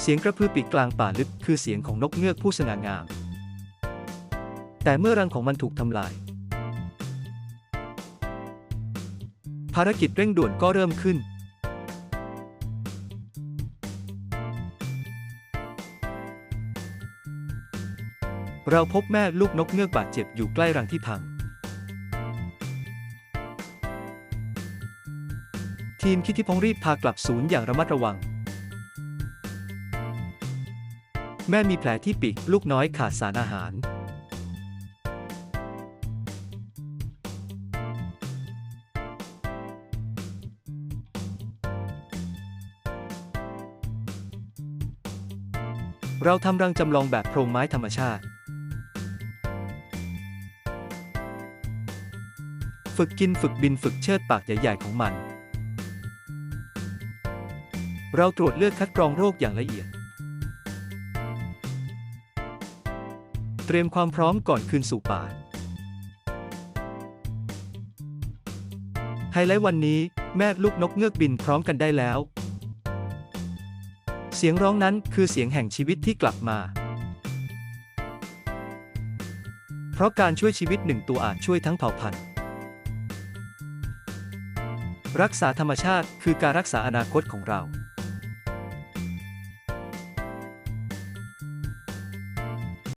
เสียงกระพือปีกกลางป่าลึกคือเสียงของนกเงือกผู้สง่างาม แต่เมื่อรังของมันถูกทำลาย ภารกิจเร่งด่วนก็เริ่มขึ้น เราพบแม่ลูกนกเงือกบาดเจ็บอยู่ใกล้รังที่พัง ทีมคิดที่พงรีบพากลับศูนย์อย่างระมัดระวัง แม่มีแผลที่ปีกลูกน้อยขาดสารอาหาร เราทำรังจำลองแบบโพรงไม้ธรรมชาติ ฝึกกินฝึกบินฝึกเชิดปากใหญ่ๆของมัน เราตรวจเลือดคัดกรองโรคอย่างละเอียด เตรียมความพร้อมก่อนคืนสู่ป่า ไฮไลท์วันนี้แม่ลูกนกเงือกบินพร้อมกันได้แล้ว เสียงร้องนั้นคือเสียงแห่งชีวิตที่กลับมา เพราะการช่วยชีวิตหนึ่งตัวอาจช่วยทั้งเผ่าพันธุ์ รักษาธรรมชาติคือการรักษาอนาคตของเรา